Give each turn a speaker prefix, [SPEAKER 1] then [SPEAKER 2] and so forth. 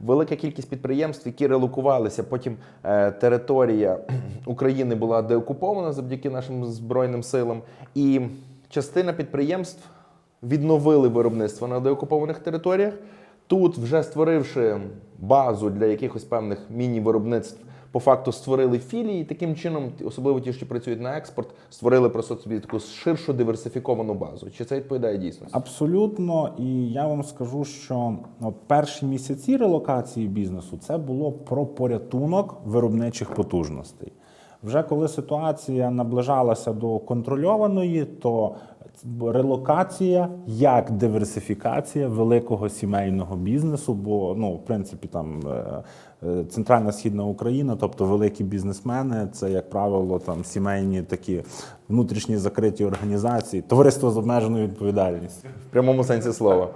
[SPEAKER 1] Велика кількість підприємств, які релокувалися. Потім е, територія України була деокупована завдяки нашим збройним силам. І частина підприємств відновили виробництво на деокупованих територіях. Тут, вже створивши базу для якихось певних міні-виробництв, по факту створили філії. Таким чином, особливо ті, що працюють на експорт, створили просто собі таку ширшу диверсифіковану базу. Чи це відповідає дійсності?
[SPEAKER 2] Абсолютно, і я вам скажу, що от перші місяці релокації бізнесу це було про порятунок виробничих потужностей. Вже коли ситуація наближалася до контрольованої, то релокація як диверсифікація великого сімейного бізнесу, бо ну, в принципі, там е, е, центральна східна Україна, тобто великі бізнесмени, це як правило там сімейні такі внутрішні закриті організації, товариство з обмеженою відповідальністю.
[SPEAKER 1] В прямому сенсі слова.